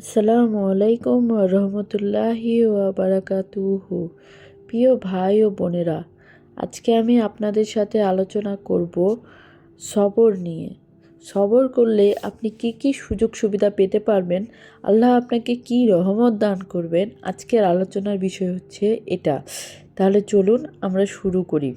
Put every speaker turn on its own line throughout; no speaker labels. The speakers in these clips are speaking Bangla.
আসসালামু আলাইকুম রহমতুল্লাহি বারাকাতুহু। প্রিয় ভাই ও বোনেরা, আজকে আমি আপনাদের সাথে আলোচনা করব সবর নিয়ে। সবর করলে আপনি কি কি সুযোগ সুবিধা পেতে পারবেন? আল্লাহ আপনাকে কি রহমত দান করবেন? আজকের আলোচনার বিষয় হচ্ছে এটা। তাহলে চলুন আমরা শুরু করি।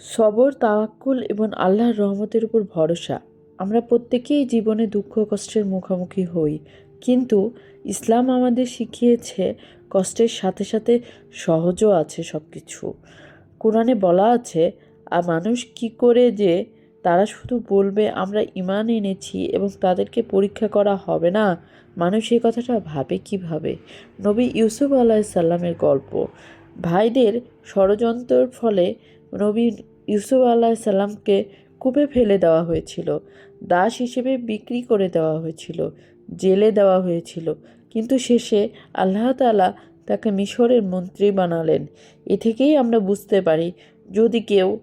সবর, তাওয়াক্কুল এবং আল্লাহর রহমতের উপর ভরসা। আমরা প্রত্যেকেই জীবনে দুঃখ কষ্টের মুখোমুখি হই। কিন্তু ইসলাম আমাদের শিখিয়েছে, কষ্টের সাথে সাথে সহজও আছে সব কিছু কোরআনে বলা আছে, আর মানুষ কি করে যে তারা শুধু বলবে, আমরা ইমান এনেছি এবং তাদেরকে পরীক্ষা করা হবে না? মানুষ এই কথাটা ভাবে কীভাবে? নবী ইউসুফ আলাহিসাল্লামের গল্প। ভাইদের ষড়যন্ত্রের ফলে নবী ইউসুফ আলাহিসাল্লামকে কূপে ফেলে দেওয়া হয়েছিল। দাস হিসেবে বিক্রি করে দেওয়া হয়েছিল, জেলে দেওয়া হয়েছিল। কিন্তু শেষে আল্লাহ তালা তাকে মিশরের মন্ত্রী বানালেন। এ থেকেই আমরা বুঝতে পারি, যদি কেউ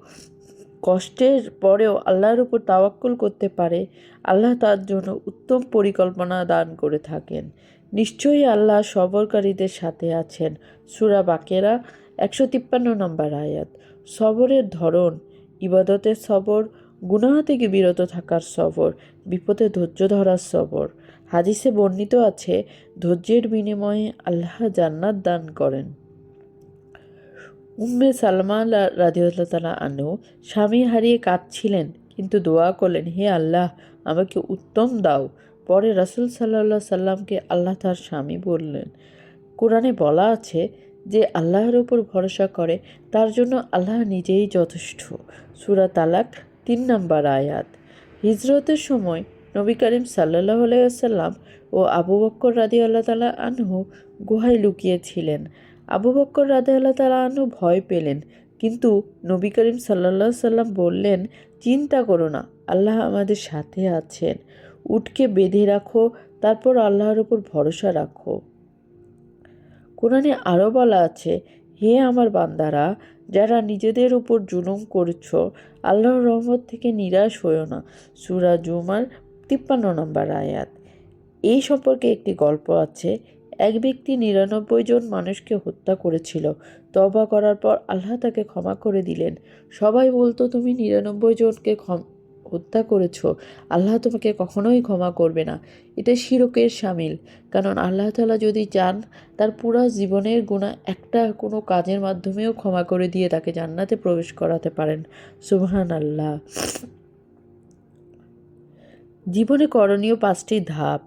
কষ্টের পরেও আল্লাহর উপর তাওয়াক্কুল করতে পারে, আল্লাহ তার জন্য উত্তম পরিকল্পনা দান করে থাকেন। নিশ্চয়ই আল্লাহ সবরকারীদের সাথে আছেন। সুরা বাকেরা, একশো তিপ্পান্ন নম্বর আয়াত। সবরের ধরন, ইবাদতের সবর গুনাহ থেকে বিরত থাকার সবর, বিপদে ধৈর্য ধরার সবর। হাদিসে বর্ণিত আছে, ধৈর্যের বিনিময়ে আল্লাহ জান্নাত দান করেন। উম্মে সালমা রাজিউল্লাহ তালা আনু স্বামী হারিয়ে কাঁদছিলেন, কিন্তু দোয়া করলেন, হে আল্লাহ, আমাকে উত্তম দাও। পরে রাসুল সাল্লাহ সাল্লামকে আল্লাহ তার স্বামী বললেন, কোরআনে বলা আছে যে আল্লাহর উপর ভরসা করে, তার জন্য আল্লাহ নিজেই যথেষ্ট। সুরা তালাক তিন নম্বর আয়াত। হিজরতের সময় নবী করিম সাল্লাহ আলাইসাল্লাম ও আবু বক্কর রাদি আল্লাহ তালা আনহু গুহায় লুকিয়েছিলেন। আবু বক্কর রাদি আল্লাহ তালা আনহু ভয় পেলেন, কিন্তু নবী করিম সাল্লা সাল্লাম বললেন, চিন্তা করো না, আল্লাহ আমাদের সাথে আছেন। উটকে বেঁধে রাখো, তারপর আল্লাহর উপর ভরসা রাখো। কোরআনে আরও বলা আছে, হে আমার বান্দারা যারা নিজেদের উপর জুলুম করছ, আল্লাহর রহমত থেকে নিরাশ হয়েও না। সুরা জুমার তিপ্পান্ন নম্বর আয়াত। এই সম্পর্কে একটি গল্প আছে। এক ব্যক্তি নিরানব্বই জন মানুষকে হত্যা করেছিল। তবা করার পর আল্লাহ তাকে ক্ষমা করে দিলেন। সবাই বলতো, তুমি নিরানব্বই জনকে হত্যা করেছ, আল্লাহ তোমাকে কখনোই ক্ষমা করবে না। এটা শিরকের সামিল। কারণ আল্লাহ তালা যদি চান, তার পুরো জীবনের গুণা একটা কোনো কাজের মাধ্যমেও ক্ষমা করে দিয়ে তাকে জান্নাতে প্রবেশ করাতে পারেন। সুবহান আল্লাহ জীবনে করণীয় পাঁচটি ধাপ।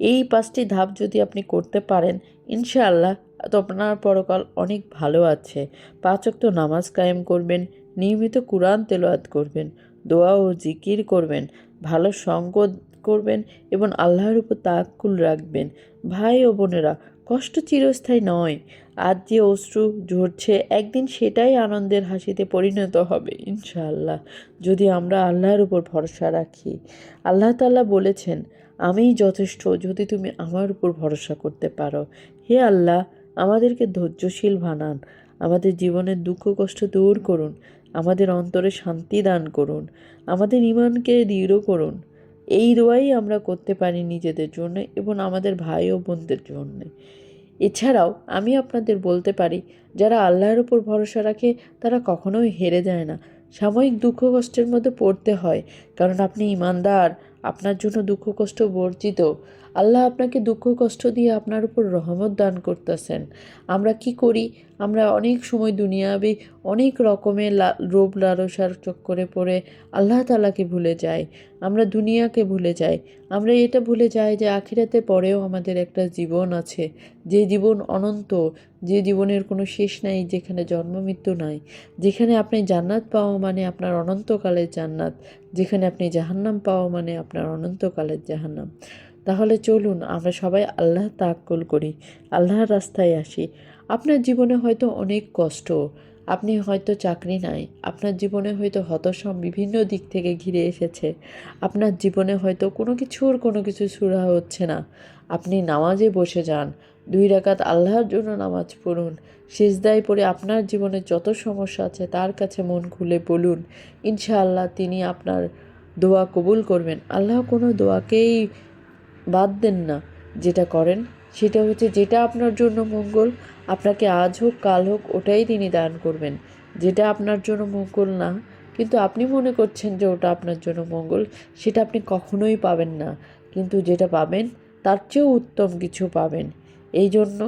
এই পাঁচটি ধাপ যদি আপনি করতে পারেন, ইনশাআল্লাহ তো আপনার পরকাল অনেক ভালো আছে। পাঁচক্ত নামাজ কায়েম করবেন, নিয়মিত কোরআন তেলোয়াত করবেন। দোয়া ও জিকির করবেন, ভালো সঙ্গ করবেন এবং আল্লাহর উপর তাকুল রাখবেন। ভাই ও বোনেরা, কষ্ট চিরস্থায়ী নয়। আজ যে অশ্রু ঝরছে, একদিন সেটাই আনন্দের হাসিতে পরিণত হবে, ইনশাআল্লাহ। যদি আমরা আল্লাহর উপর ভরসা রাখি। আল্লাহ তাল্লাহ বলেছেন, আমিই যথেষ্ট, যদি তুমি আমার উপর ভরসা করতে পারো। হে আল্লাহ, আমাদেরকে ধৈর্যশীল বানান। আমাদের জীবনের দুঃখ কষ্ট দূর করুন। আমাদের অন্তরে শান্তি দান করুন, আমাদের ইমানকে দৃঢ় করুন। এই দোয়াই আমরা করতে পারি নিজেদের জন্য এবং আমাদের ভাই ও বোনদের জন্য। এছাড়াও আমি আপনাদের বলতে পারি, যারা আল্লাহর উপর ভরসা রাখে, তারা কখনোই হেরে যায় না। সাময়িক দুঃখ কষ্টের মধ্যে পড়তে হয়, কারণ আপনি ইমানদার আপনার জন্য দুঃখ কষ্ট বর্জিত। আল্লাহ আপনাকে দুঃখ কষ্ট দিয়ে আপনার উপর রহমত দান করতেছেন। আমরা কি করি? আমরা অনেক সময় দুনিয়াবি অনেক রকমের রোগ লালসার চক্করে পড়ে আল্লাহ তালাকে ভুলে যাই। আমরা দুনিয়াকে ভুলে যাই। আমরা এটা ভুলে যাই যে আখিরাতে পরেও আমাদের একটা জীবন আছে। যে জীবন অনন্ত, যে জীবনের কোনো শেষ নাই, যেখানে জন্ম মৃত্যু নাই। যেখানে আপনি জান্নাত পাওয়া মানে আপনার অনন্তকালের জান্নাত। যেখানে আপনি জাহান্নাম পাওয়া মানে আপনার অনন্তকালের জাহান্নাম। তাহলে চলুন আমরা সবাই আল্লাহ তাক্কুল করি, আল্লাহর রাস্তায় আসি। আপনার জীবনে হয়তো অনেক কষ্ট, আপনি হয়তো চাকরি নাই, আপনার জীবনে হয়তো হতাশম বিভিন্ন দিক থেকে ঘিরে এসেছে, আপনার জীবনে হয়তো কোনো কিছুর কোনো কিছু সুরা হচ্ছে না। আপনি নামাজে বসে যান, দুই রাকাত আল্লাহর জন্য নামাজ পড়ুন, সেজদায় পড়ে আপনার জীবনে যত সমস্যা আছে তার কাছে মন খুলে বলুন, ইনশাআল্লাহ তিনি আপনার দোয়া কবুল করবেন। আল্লাহ কোনো দোয়াকেই বাদ দেন না, যেটা করেন, সেটা হচ্ছে যেটা আপনার জন্য মঙ্গল, আপনাকে আজ হোক, কাল হোক, ওটাই তিনি দান করবেন। যেটা আপনার জন্য মঙ্গল না, কিন্তু আপনি মনে করছেন যে ওটা আপনার জন্য মঙ্গল, সেটা আপনি কখনোই পাবেন না। কিন্তু যেটা পাবেন, তার চেয়েও উত্তম কিছু পাবেন। এই জন্য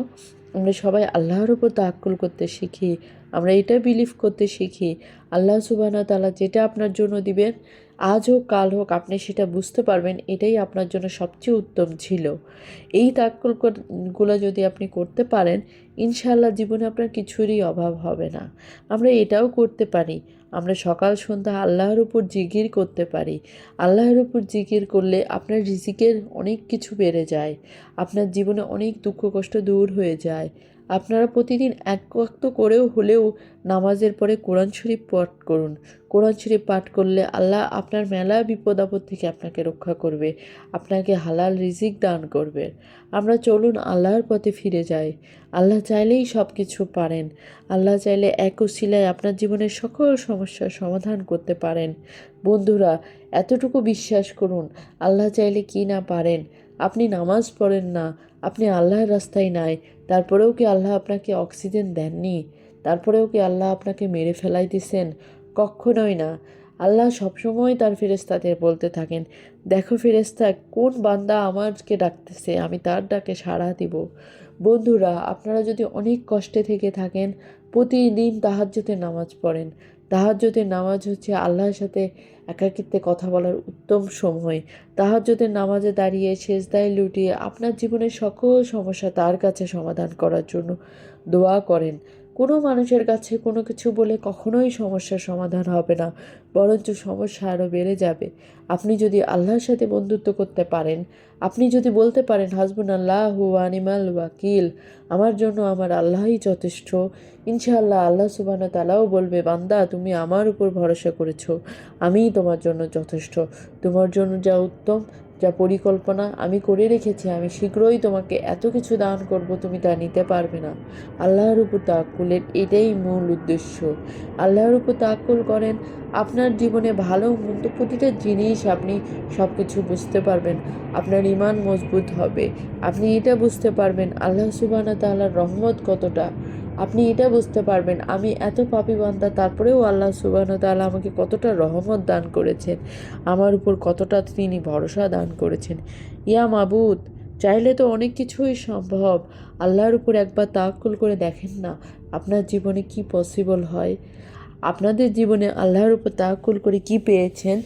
আমরা সবাই আল্লাহর উপর তাক্কুল করতে শিখি। আমরা এটা বিলিভ করতে শিখি। আল্লাহ সুবানা তালা যেটা আপনার জন্য দিবেন, আজ হোক, কাল হোক, আপনি সেটা বুঝতে পারবেন, এটাই আপনার জন্য সবচেয়ে উত্তম ছিল। এই তাক্কুলগুলো যদি আপনি করতে পারেন, ইনশাআল্লাহ জীবনে আপনার কিছুরই অভাব হবে না। আমরা এটাও করতে পারি। আমরা সকাল, সন্ধ্যা আল্লাহর উপর জিগির করতে পারি। আল্লাহর উপর জিগির করলে আপনার রিজিকের অনেক কিছু বেড়ে যায়। আপনার জীবনে অনেক দুঃখ, কষ্ট দূর হয়ে যায়। আপনারা প্রতিদিন এক ওয়াক্ত করেও হলেও নামাজের পরে কোরআন শরীফ পাঠ করুন। কোরআন শরীফ পাঠ করলে আল্লাহ আপনার মেলা বিপদ আপদ থেকে আপনাকে রক্ষা করবে, আপনাকে হালাল রিজিক দান করবে। আমরা চলুন আল্লাহর পথে ফিরে যাই। আল্লাহ চাইলেই সব কিছু পারেন। আল্লাহ চাইলে এক শিলায় আপনার জীবনের সকল সমস্যার সমাধান করতে পারেন। বন্ধুরা, এতটুকু বিশ্বাস করুন, আল্লাহ চাইলে কি না পারেন? আপনি নামাজ পড়েন না, আপনি আল্লাহর রাস্তায় নাই, তারপরেও কি আল্লাহ আপনাকে অক্সিজেন দেননি? তারপরেও কি আল্লাহ আপনাকে মেরে ফেলাই দিছেন? কখনোই না। আল্লাহ সবসময় তার ফেরেস্তাদের বলতে থাকেন, দেখো ফেরেস্তা কোন বান্দা আমারকে ডাকতেছে, আমি তার ডাকে সাড়া দিব। বন্ধুরা, আপনারা যদি অনেক কষ্টে থেকে থাকেন, প্রতিদিন তাহাজ্যতে নামাজ পড়েন। তাহাজ্যতের নামাজ হচ্ছে আল্লাহর সাথে একাকিত্বে কথা বলার উত্তম সময়। তাহাজ্যতের নামাজে দাঁড়িয়ে সেজদায় লুটিয়ে আপনার জীবনের সকল সমস্যা তার কাছে সমাধান করার জন্য দোয়া করেন। কোনো মানুষের কাছে কোনো কিছু বলে কখনোই সমস্যার সমাধান হবে না, বরঞ্চ সমস্যা আরও বেড়ে যাবে। আপনি যদি আল্লাহর সাথে বন্ধুত্ব করতে পারেন, আপনি যদি বলতে পারেন হাসবুন আল্লাহ আনিমাল ওয়াকিল, আমার জন্য আমার আল্লাহই যথেষ্ট। ইনশাআল্লাহ আল্লাহ সুবান তালাও বলবে, বান্দা, তুমি আমার উপর ভরসা করেছ, আমিই তোমার জন্য যথেষ্ট। তোমার জন্য যা উত্তম যা পরিকল্পনা আমি করে রেখেছি, আমি শীঘ্রই তোমাকে এত কিছু দান করব, তুমি তা নিতে পারবে না। আল্লাহর উপর তাক্কুলের এটাই মূল উদ্দেশ্য। আল্লাহর উপর তাক্কুল করেন, আপনার জীবনে ভালো মন্দ প্রতিটা জিনিস আপনি সব কিছু বুঝতে পারবেন, আপনার ইমান মজবুত হবে, আপনি এটা বুঝতে পারবেন, আল্লাহ সুবানা তাল্লাহর রহমত কতটা। আপনি এটা বুঝতে পারবেন। আমি এত পাপি বান্দা, তারপরেও আল্লাহ সুবাহ তাআলা আমাকে কতটা রহমত দান করেছেন, আমার উপর কতটা তিনি ভরসা দান করেছেন। ইয়া মাবুদ, চাইলে তো অনেক কিছুই সম্ভব। আল্লাহর উপর একবার তাক্কুল করে দেখেন না, আপনার জীবনে কি পসিবল হয়? আপনাদের জীবনে আল্লাহর উপর তাক্কুল করে কি পেয়েছেন?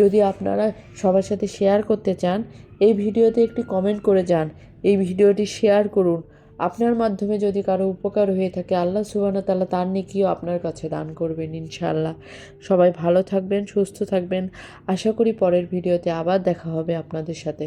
যদি আপনারা সবার সাথে শেয়ার করতে চান, এই ভিডিওতে একটি কমেন্ট করে যান, এই ভিডিওটি শেয়ার করুন। আপনার মাধ্যমে যদি কারও উপকার হয়ে থাকে, আল্লাহ সুবানা তাল্লাহ তার নিকিও আপনার কাছে দান করবেন ইনশাআল্লাহ। সবাই ভালো থাকবেন, সুস্থ থাকবেন। আশা করি পরের ভিডিওতে আবার দেখা হবে আপনাদের সাথে।